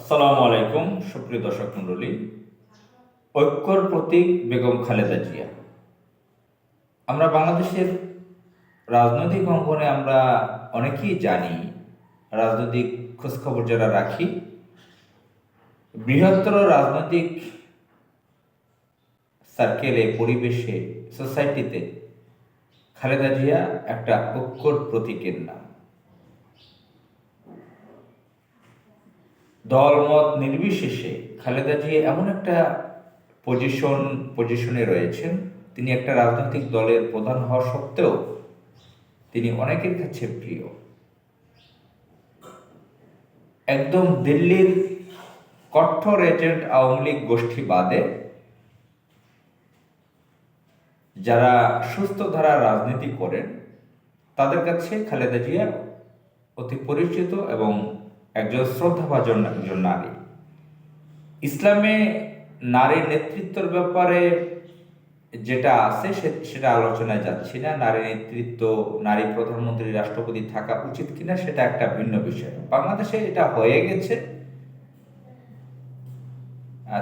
আসসালামু আলাইকুম, সুপ্রিয় দর্শক মণ্ডলী। ঐক্যর প্রতীক বেগম খালেদা জিয়া। আমরা বাংলাদেশের রাজনৈতিক অঙ্গনে আমরা অনেকেই জানি, রাজনৈতিক খোঁজখবর যারা রাখি, বৃহত্তর রাজনৈতিক সার্কেলে পরিবেশে সোসাইটিতে খালেদা জিয়া একটা ঐক্যর প্রতীকের নাম। দলমত নির্বিশেষে খালেদা জিয়া এমন একটা পজিশন পজিশনে রয়েছেন। তিনি একটা রাজনৈতিক দলের প্রধান হওয়া সত্ত্বেও তিনি অনেকের কাছে প্রিয়। একদম দিল্লির কঠোর এজেন্ট আওয়ামী লীগ গোষ্ঠী বাদে যারা সুস্থ ধারা রাজনীতি করেন, তাদের কাছে খালেদা জিয়া অতি পরিচিত এবং একজন শ্রদ্ধাভাজন একজন নারী। ইসলামে নারীর নেতৃত্বের ব্যাপারে যেটা আছে সেটা আলোচনায় যাচ্ছি না। নারী নেতৃত্ব, নারী প্রধানমন্ত্রী, রাষ্ট্রপতি থাকা উচিত কিনা সেটা একটা ভিন্ন বিষয়। বাংলাদেশে এটা হয়ে গেছে।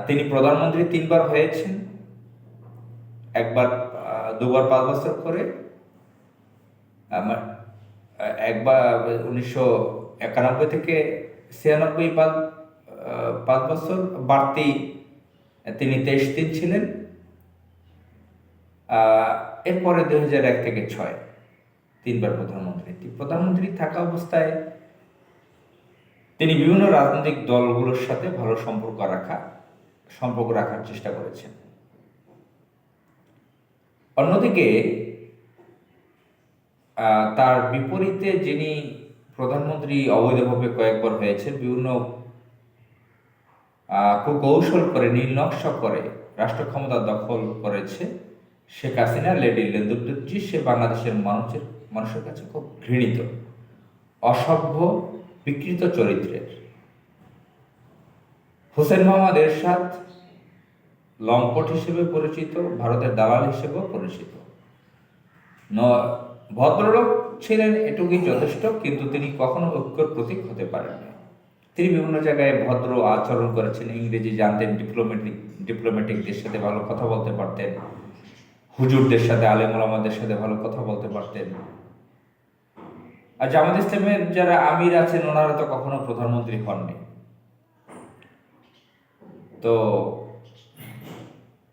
তিনি প্রধানমন্ত্রী তিনবার হয়েছেন। একবার দুবার পাঁচ বছর করে। আমার একবার উনিশশো একানব্বই থেকে ছিয়ানব্বই পাঁচ পাঁচ বছর বাড়তি তিনি তেইশ দিন ছিলেন এরপরে দুই হাজার এক থেকে ছয় তিনবার প্রধানমন্ত্রী। প্রধানমন্ত্রী থাকা অবস্থায় তিনি বিভিন্ন রাজনৈতিক দলগুলোর সাথে ভালো সম্পর্ক রাখা, সম্পর্ক রাখার চেষ্টা করেছেন। অন্যদিকে তার বিপরীতে যিনি প্রধানমন্ত্রী অবৈধভাবে কয়েকবার হয়েছেন বিভিন্ন কুকৌশল করে নীলনকশা করে রাষ্ট্র ক্ষমতা দখল করেছে শেখ হাসিনা, লেডি লেন্দুদ্দুজি সে বাংলাদেশের মানুষের মানুষের কাছে খুব ঘৃণিত, অসভ্য, বিকৃত চরিত্রের। হোসেন মোহাম্মদ এরশাদ লম্পট হিসেবে পরিচিত, ভারতের দালাল হিসেবেও পরিচিত। ভদ্রলোক ছিলেন এটুকুই যথেষ্ট, কিন্তু তিনি কখনো ঐক্যর প্রতীক হতে পারেননি। তিনি বিভিন্ন জায়গায় ভদ্র আচরণ করেছেন, ইংরেজি জানতেন ডিপ্লোমেটিক ডিপ্লোমেটিকদের সাথে ভালো কথা বলতে পারতেন, হুজুরদের সাথে, আলেম ওলামাদের সাথে ভালো কথা বলতে পারতেন। আর জামাত ইসলামের যারা আমির আছেন, ওনারা তো কখনো প্রধানমন্ত্রী হননি। তো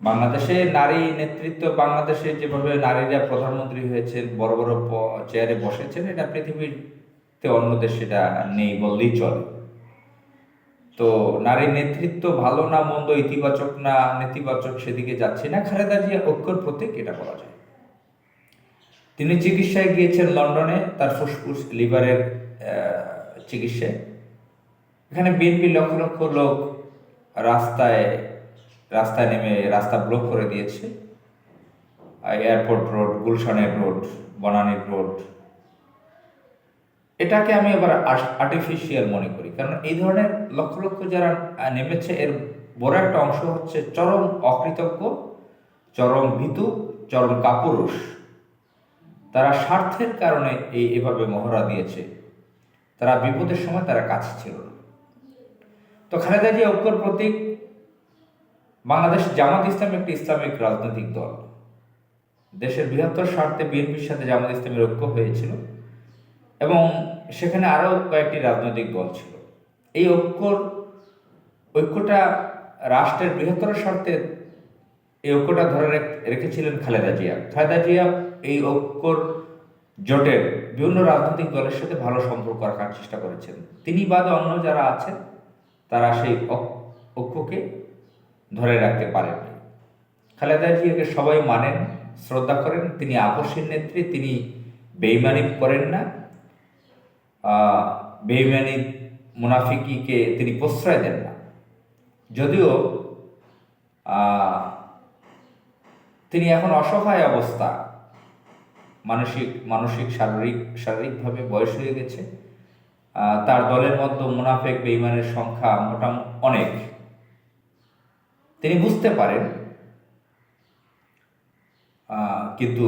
বাংলাদেশে নারী নেতৃত্ব, বাংলাদেশে যেভাবে নারীরা প্রধানমন্ত্রী হয়েছেন, বড় বড় চেয়ারে বসেছেন, এটা পৃথিবীতে অন্য দেশে এটা নেই বললেই চলে। তো নারী নেতৃত্ব ভালো না, মন্দ, ইতিবাচক না, নেতিবাচক সেদিকে যাচ্ছে না, খালেদা জিয়া ঐক্যর প্রতীক এটা বলা যায়। তিনি চিকিৎসায় গিয়েছেন লন্ডনে, তার ফুসফুস লিভারের চিকিৎসায়। এখানে বিএনপি লক্ষ লক্ষ লোক রাস্তায় রাস্তায় নেমে রাস্তা ব্লক করে দিয়েছে। এয়ারপোর্ট রোড গুলশানের রোড বনানীর রোড এটাকে আমি আবার আর্টিফিশিয়াল মনে করি। কারণ এই ধরনের লক্ষ লক্ষ যারা নেমেছে, এর বড় একটা অংশ হচ্ছে চরম অকৃতজ্ঞ, চরম ভীতু, চরম কাপুরুষ। তারা স্বার্থের কারণে এই এভাবে মহড়া দিয়েছে। তারা বিপদের সময় তারা কাছে ছিল না। তো খালেদা জিয়া ঐক্যর প্রতীক বাংলাদেশ জামাত ইসলাম একটি ইসলামিক রাজনৈতিক দল। দেশের বৃহত্তর স্বার্থে বিএনপির সাথে জামাত ইসলামের ঐক্য হয়েছিল এবং সেখানে আরও কয়েকটি রাজনৈতিক দল ছিল। এই ঐক্যর, ঐক্যটা রাষ্ট্রের বৃহত্তর স্বার্থে এই ঐক্যটা ধরে রেখ- রেখেছিলেন খালেদা জিয়া। খালেদা জিয়া এই ঐক্যর জোটের বিভিন্ন রাজনৈতিক দলের সাথে ভালো সম্পর্ক রাখার চেষ্টা করেছেন। তিনি বাদে অন্য যারা আছেন, তারা সেই ঐক্যকে ধরে রাখতে পারেননি খালেদা জিয়াকে সবাই মানেন, শ্রদ্ধা করেন, তিনি আপসীর নেত্রী, তিনি বেইমানি করেন না। বেইমানি মুনাফিকিকে তিনি প্রশ্রয় দেন না। যদিও তিনি এখন অসহায় অবস্থা। মানসিক মানসিক, শারীরিক, শারীরিকভাবে বয়স হয়ে গেছে। তার দলের মধ্যে মুনাফেক বেইমানের সংখ্যা মোটামুটি অনেক। তিনি বুঝতে পারেন কিন্তু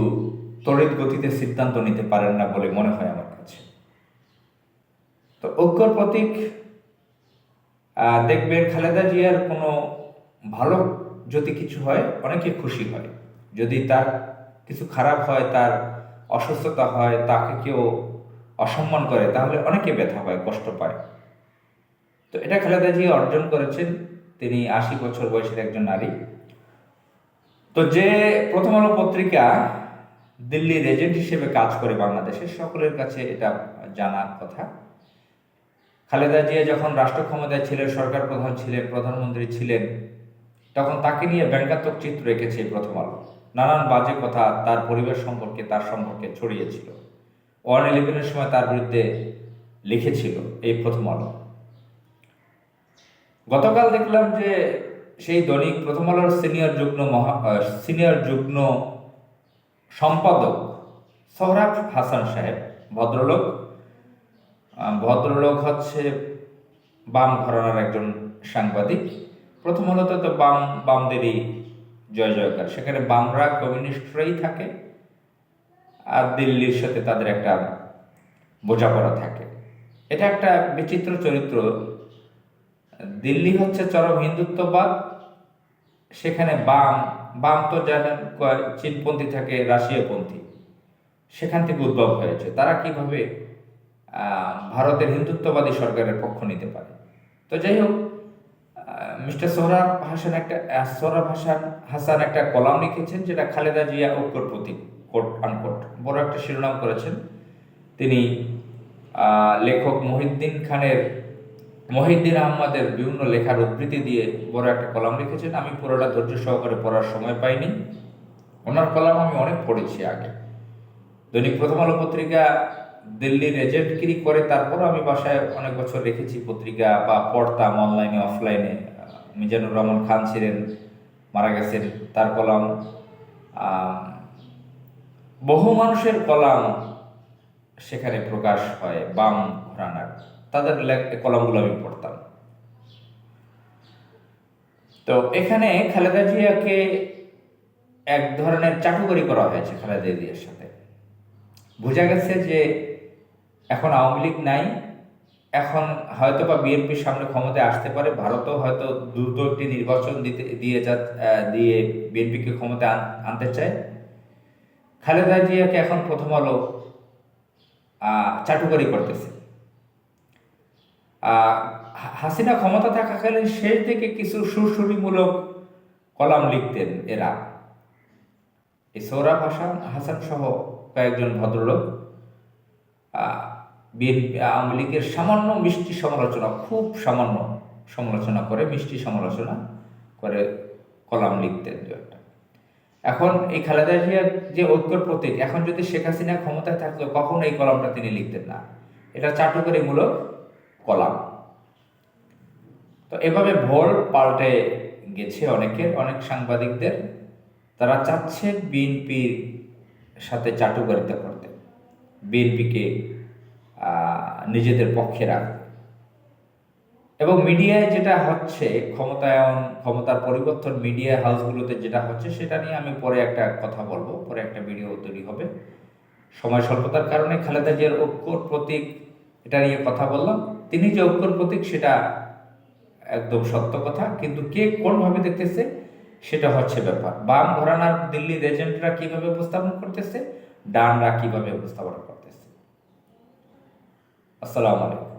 তড়িৎ গতিতে সিদ্ধান্ত নিতে পারেন না বলে মনে হয় আমার কাছে। তো ঐক্যর প্রতীক দেখবেন খালেদা জিয়ার কোনো ভালো যদি কিছু হয়, অনেকে খুশি হয়। যদি তার কিছু খারাপ হয়, তার অসুস্থতা হয়, তাকে কেউ অসম্মান করে, তাহলে অনেকে ব্যথা পায়, কষ্ট পায়। তো এটা খালেদা জিয়া অর্জন করেছেন। তিনি আশি বছর বয়সের একজন নারী। তো যে প্রথম আলো পত্রিকা দিল্লির এজেন্ট হিসেবে কাজ করে বাংলাদেশে, সকলের কাছে এটা জানার কথা। খালেদা জিয়া যখন রাষ্ট্র ক্ষমতায় ছিলেন, সরকার প্রধান ছিলেন, প্রধানমন্ত্রী ছিলেন, তখন তাকে নিয়ে ব্যঙ্গাত্মক চিত্র রেখেছে প্রথম আলো। নানান বাজে কথা তার পরিবার সম্পর্কে, তার সম্পর্কে ছড়িয়েছিল। ওয়ান ইলেভেনের সময় তার বিরুদ্ধে লিখেছিল এই প্রথম আলো। গতকাল দেখলাম যে সেই দৈনিক প্রথম আলোর সিনিয়র যুগ্ম মহা সিনিয়র যুগ্ম সম্পাদক সোহরাব হাসান সাহেব, ভদ্রলোক। ভদ্রলোক হচ্ছে বাম ঘরানার একজন সাংবাদিক। প্রথম আলোতে তো বাম বামদেরই জয় জয়কার। সেখানে বামরা কমিউনিস্টরাই থাকে আর দিল্লির সাথে তাদের একটা বোঝাপড়া থাকে। এটা একটা বিচিত্র চরিত্র দিল্লি হচ্ছে চরম হিন্দুত্ববাদ, সেখানে বাম বাম তো জানেন চীনপন্থী থাকে, রাশিয়াপন্থী, সেখান থেকে উদ্ভব হয়েছে। তারা কীভাবে ভারতের হিন্দুত্ববাদী সরকারের পক্ষ নিতে পারে? তো যাই হোক মিস্টার সোহরাব হাসান একটা সোহরাব হাসান হাসান একটা কলাম লিখেছেন যেটা খালেদা জিয়া ঐক্যর প্রতীক কোট আনকোট বড় একটা শিরোনাম করেছেন। তিনি লেখক মহিউদ্দিন খানের মহিউদ্দিন আহমদের বিভিন্ন লেখার উদ্ধৃতি দিয়ে বড় একটা কলাম লিখেছেন। আমি পুরোটা ধৈর্য সহকারে পড়ার সময় পাইনি। ওনার কলাম আমি অনেক পড়েছি আগে। দৈনিক প্রথম আলো পত্রিকা দিল্লির এজেন্টগিরি করে তারপরও আমি বাসায় অনেক বছর রেখেছি পত্রিকা বা পড়তাম অনলাইনে, অফলাইনে। মিজানুর রহমান খান ছিলেন, মারা গেছেন তার কলাম। বহু মানুষের কলাম সেখানে প্রকাশ হয় বাম ঘরানার। তাদের কলামগুলো আমি পড়তাম। তো এখানে খালেদা জিয়াকে এক ধরনের চাটুকারি করা হয়েছে খালেদা জিয়ার সাথে। বোঝা গেছে যে এখন আওয়ামী লীগ নাই, এখন হয়তো বা বিএনপির সামনে ক্ষমতায় আসতে পারে, ভারতও হয়তো দ্রুত একটি নির্বাচন দিতে, দিয়ে যা দিয়ে বিএনপিকে ক্ষমতায় আন- আনতে চায়। খালেদা জিয়াকে এখন প্রথম আলো চাটুকারি করতেছে। হাসিনা ক্ষমতা থাকাকালীন শেষ থেকে কিছু সুরসুরিমূলক কলাম লিখতেন এরা। এই সৌরভ হাসান হাসান সহ কয়েকজন ভদ্রলোক বিএনপি আওয়ামী লীগের সামান্য মিষ্টি সমালোচনা, খুব সামান্য সমালোচনা করে, মিষ্টি সমালোচনা করে কলাম লিখতেন একটা। এখন এই খালেদা জিয়ার যে ঐক্যর প্রতীক, এখন যদি শেখ হাসিনা ক্ষমতায় থাকতো, কখনো এই কলামটা তিনি লিখতেন না। এটা চাটুকারিমূলক কলাম। তো এভাবে ভোল পাল্টে গেছে অনেকের, অনেক সাংবাদিকদের। তারা চাচ্ছে বিএনপির সাথে চাটুকারিতা করতে। বিএনপিকে নিজেদের পক্ষে রাখতে। এবং মিডিয়ায় যেটা হচ্ছে, ক্ষমতায়ন, ক্ষমতার পরিবর্তন মিডিয়া হাউসগুলোতে যেটা হচ্ছে, সেটা নিয়ে আমি পরে একটা কথা বলব, পরে একটা ভিডিও তৈরি হবে। সময় স্বল্পতার কারণে খালেদা জিয়ার ঐক্যর প্রতীক, এটা নিয়ে কথা বললাম। তিনি যে ঐক্যর প্রতীক, সেটা একদম সত্য কথা। কিন্তু কে কোনভাবে দেখতেছে, সেটা হচ্ছে ব্যাপার। বাম ঘরানার দিল্লির এজেন্টরা কীভাবে উপস্থাপন করতেছে, ডানরা কীভাবে উপস্থাপন করতেছে। আসসালামু আলাইকুম।